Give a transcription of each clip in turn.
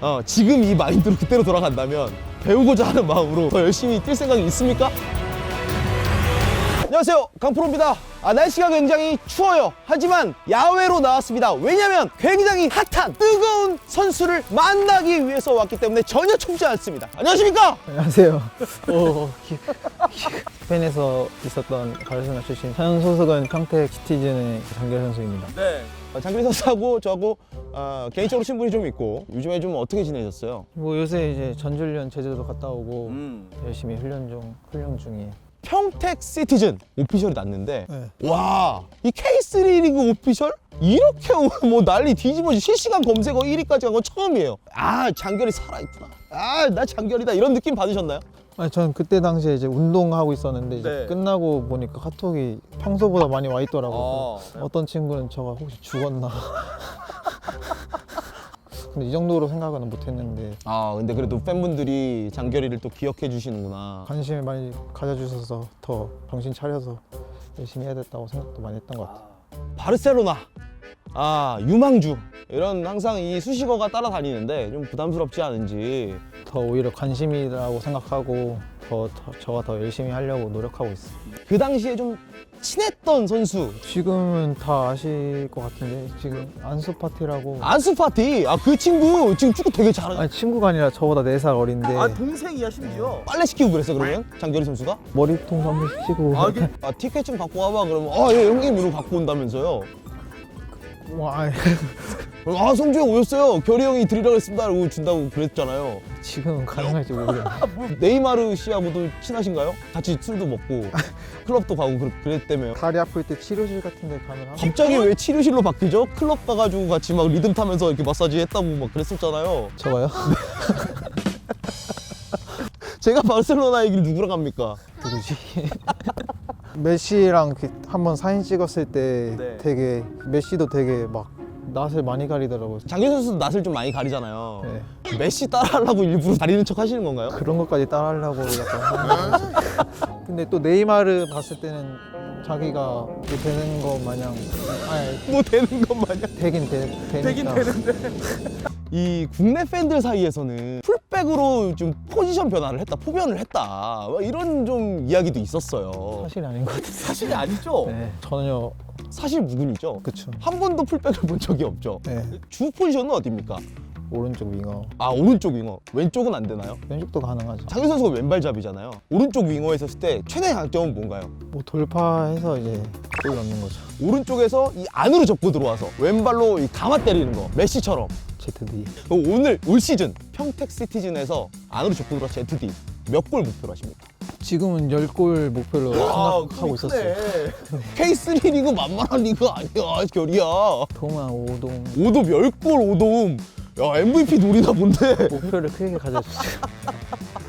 어, 지금 이 마인드로 그때로 돌아간다면 배우고자 하는 마음으로 더 열심히 뛸 생각이 있습니까? 안녕하세요 강프로입니다 아, 날씨가 굉장히 추워요 하지만 야외로 나왔습니다 왜냐면 굉장히 핫한 뜨거운 선수를 만나기 위해서 왔기 때문에 전혀 춥지 않습니다 안녕하십니까 안녕하세요. 오, 기- 기- 스페인에서 있었던 바르셀로나 출신 현 소속은 평택 시티즌의 장결 선수입니다. 네 장길이 선수하고 저하고 어, 개인적으로 친분이 좀 있고 요즘에 좀 어떻게 지내셨어요? 뭐 요새 이제 전주훈련 제주도 갔다 오고 음. 열심히 훈련 중 훈련 중이에요. 평택 시티즌 오피셜이 났는데 네. 와, 이 K3 리그 오피셜? 이렇게 뭐 난리 뒤집어지 실시간 검색어 1위까지 간 건 처음이에요. 아, 장결이 살아있구나. 아, 나 장결이다. 이런 느낌 받으셨나요? 아니 전 그때 당시에 이제 운동하고 있었는데 이제 네. 끝나고 보니까 카톡이 평소보다 많이 와 있더라고요. 어. 어떤 친구는 저가 혹시 죽었나. 근데 이 정도로 생각은 못했는데 아, 근데 그래도 팬분들이 장결이를 또 기억해 주시는구나. 관심을 많이 가져주셔서 더 정신 차려서 열심히 해야 됐다고 생각도 많이 했던 것 같아요. 바르셀로나. 아, 유망주. 이런 항상 이 수식어가 따라다니는데 좀 부담스럽지 않은지. 더 오히려 관심이라고 생각하고 더, 더 저가 더 열심히 하려고 노력하고 있어요. 그 당시에 좀 친했던 선수. 지금은 다 아실 것 같은데 지금 안수 파티라고 안수 파티. 아, 그 친구 지금 축구 되게 잘하죠. 아니 친구가 아니라 저보다 4살 어린데 동생이야 심지어 빨래 시키고 그랬어 그러면 장결희 선수가 머리통 한번 치고 아, 이게, 아 티켓 좀 갖고 와봐 그러면 아예 형님 이러고 갖고 온다면서요 와, 아니, 아 성주형 오셨어요 결희 형이 드리라고 했습니다 이러고 준다고 그랬잖아요 지금은 가능할지 모르겠네 네이마르 씨하고도 친하신가요? 같이 술도 먹고 클럽도 가고 그, 그랬다며 다리 아플 때 치료실 같은 데 가면 한 갑자기 왜 치료실로 바뀌죠? 클럽 가가지고 같이 막 리듬 타면서 이렇게 마사지 했다고 막 그랬었잖아요 저가요? 제가 바르셀로나 얘기를 누구랑 합니까? 누구지? 메시랑 한번 사진 찍었을 때 네. 되게 메시도 되게 막 낯을 많이 가리더라고요 장길 선수도 낯을 좀 많이 가리잖아요 네. 메시 따라하려고 일부러 가리는 척 하시는 건가요? 그런 것까지 따라하려고 약간 하는 거지. 근데 또 네이마르 봤을 때는 자기가 뭐 되는 거 마냥 아니 뭐 되는 것 마냥 되긴 되, 되니까 이 국내 팬들 사이에서는 풀백으로 좀 포지션 변화를 했다, 포변을 했다 뭐 이런 좀 이야기도 있었어요. 사실이 아닌 것 같아요 사실이 아니죠. 네, 전혀 사실 무근이죠. 그쵸 한 번도 풀백을 본 적이 없죠. 네, 주 포지션은 어디입니까? 오른쪽 윙어 아 오른쪽 윙어, 왼쪽은 안 되나요? 왼쪽도 가능하죠 장현 선수가 왼발잡이잖아요. 오른쪽 윙어에 있었을 때 최대 강점은 뭔가요? 뭐 돌파해서 이제 골 넣는 거죠 오른쪽에서 이 안으로 접고 들어와서 왼발로 이 감아 때리는 거 메시처럼 ZD 오늘 올 시즌 평택 시티즌에서 안으로 접고 들어와 ZD 몇 골 목표로 하십니까? 지금은 10골 목표로 생각하고 있었어요 K3 리그 만만한 리그 아니야, 결이야. 도마 5동 오돔 10골 오돔. 야, MVP 노리나 본데. 목표를 크게 가져주세요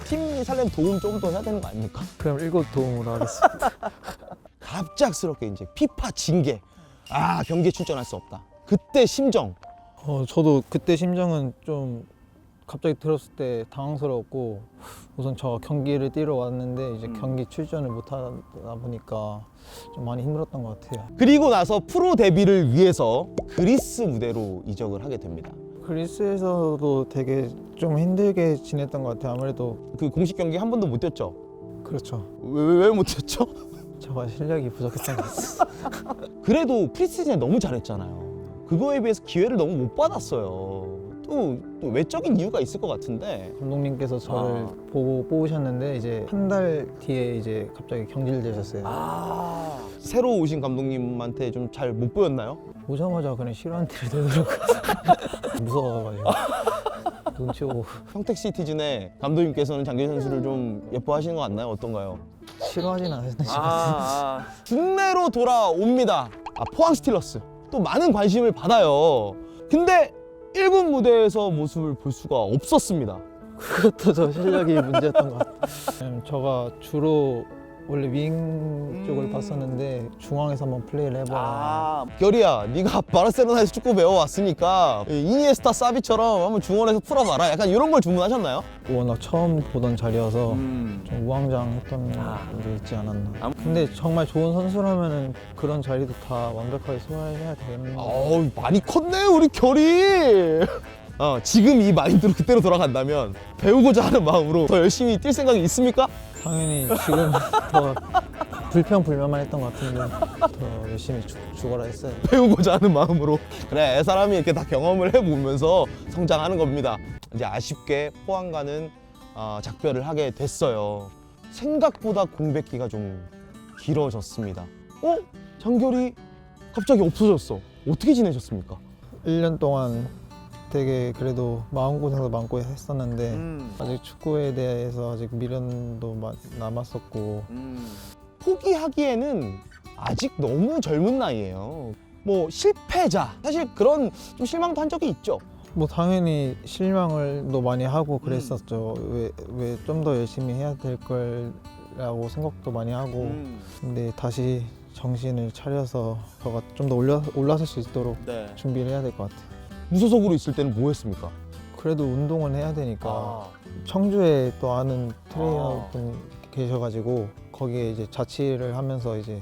팀이 살려면 도움 좀더 해야 되는 거 아닙니까? 그럼 7도움으로 하겠습니다 갑작스럽게 이제 피파 징계. 아, 경기에 출전할 수 없다. 그때 심정. 어, 저도 그때 심정은 좀 갑자기 들었을 때 당황스러웠고 우선 저 경기를 뛰러 왔는데 이제 경기 출전을 못 하다 보니까 좀 많이 힘들었던 것 같아요. 그리고 나서 프로 데뷔를 위해서 그리스 무대로 이적을 하게 됩니다. 그리스에서도 되게 좀 힘들게 지냈던 것 같아요. 아무래도 그 공식 경기 한 번도 못 뛰었죠? 그렇죠. 왜왜못 뛰었죠? 저가 실력이 부족했던 것 같아요. 그래도 프리시즌에 너무 잘했잖아요. 그거에 비해서 기회를 너무 못 받았어요. 또, 또 외적인 이유가 있을 것 같은데. 감독님께서 저를 아. 보고 뽑으셨는데 이제 한 달 뒤에 이제 갑자기 경질되셨어요. 아. 새로 오신 감독님한테 좀 잘 못 보였나요? 오자마자 그냥 싫어하는 티를 내더라고요. 무서워가지고 눈치 오고 평택 시티즌의 감독님께서는 장길 선수를 좀 예뻐하시는 것 같나요? 어떤가요? 싫어하진 않으시는 것 같아요. 국내로 돌아옵니다. 아, 포항 스틸러스. 또 많은 관심을 받아요. 근데 1군 무대에서 모습을 볼 수가 없었습니다. 그것도 저 실력이 문제였던 것 같아요. 저가 주로 원래 윙 쪽을 음. 봤었는데 중앙에서 한번 플레이를 해봐야 아, 결이야, 네가 바르셀로나에서 축구 배워왔으니까 이 이니에스타 사비처럼 한번 중원에서 풀어봐라. 약간 이런 걸 주문하셨나요? 워낙 처음 보던 자리여서 음. 좀 우왕좌왕했던 아. 게 있지 않았나. 아무- 근데 정말 좋은 선수라면은 그런 자리도 다 완벽하게 소화해야 되는 거. 어우, 많이 컸네, 우리 결이. 어, 지금 이 마인드로 그때로 돌아간다면 배우고자 하는 마음으로 더 열심히 뛸 생각이 있습니까? 당연히 지금 더 불평 불만만 했던 것 같은데 더 열심히 죽, 죽어라 했어요. 배우고자 하는 마음으로 그래 사람이 이렇게 다 경험을 해보면서 성장하는 겁니다 이제 아쉽게 포항과는 어, 작별을 하게 됐어요 생각보다 공백기가 좀 길어졌습니다 어? 장결이 갑자기 없어졌어 어떻게 지내셨습니까? 1년 동안 되게 그래도 마음고생도 많고 했었는데 음. 아직 축구에 대해서 아직 미련도 마- 남았었고 포기하기에는 아직 너무 젊은 나이에요 뭐 실패자 사실 그런 좀 실망도 한 적이 있죠 뭐 당연히 실망을 또 많이 하고 그랬었죠. 왜 왜 좀 더 열심히 해야 될 걸라고 생각도 많이 하고 음. 근데 다시 정신을 차려서 저가 좀 더 올라 올라설 수 있도록 네. 준비를 해야 될 것 같아요. 무소속으로 있을 때는 뭐 했습니까? 그래도 운동은 해야 되니까 아. 청주에 또 아는 트레이너 분 계셔가지고 거기에 이제 자취를 하면서 이제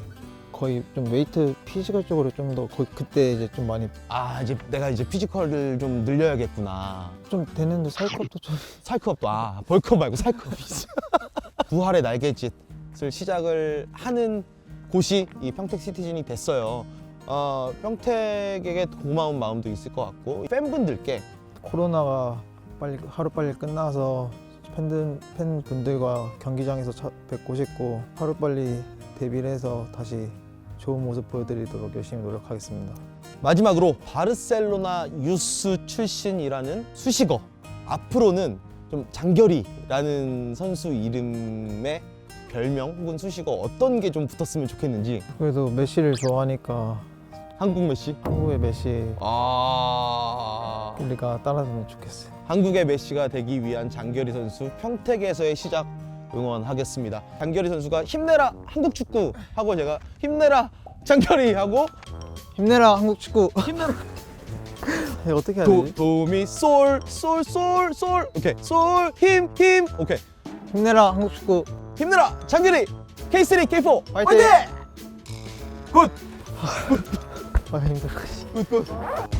거의 좀 웨이트 피지컬 쪽으로 좀더 그때 이제 좀 많이 아 이제 내가 이제 피지컬을 좀 늘려야겠구나 좀 되는데 살컵도 좀 살크업도 아 벌크업 말고 살크업이 있어 부활의 날개짓을 시작을 하는 곳이 이 평택 시티즌이 됐어요 어, 평택에게 고마운 마음도 있을 것 같고 팬분들께. 코로나가 빨리 하루 빨리 끝나서 팬들 팬분들과 경기장에서 차- 뵙고 싶고 하루 빨리 데뷔를 해서 다시 좋은 모습 보여드리도록 열심히 노력하겠습니다. 마지막으로 바르셀로나 유스 출신이라는 수식어. 앞으로는 좀 장결이라는 선수 이름의 별명 혹은 수식어 어떤 게 좀 붙었으면 좋겠는지. 그래도 메시를 좋아하니까 한국 메시 한국의 메시 아 우리가 따라하면 좋겠어요. 한국의 메시가 되기 위한 장결이 선수 평택에서의 시작 응원하겠습니다. 장결이 선수가 힘내라 한국 축구 하고 제가 힘내라 장결이 하고 힘내라 한국 축구. 힘내라. 어떻게 해야 도 되지? 도미 솔솔솔솔솔 오케이 솔힘힘 오케이 힘내라 한국 축구. 힘내라 장결이 K3 K4 화이팅! 화 이팅! 굿! 아 힘들어. 굿 굿.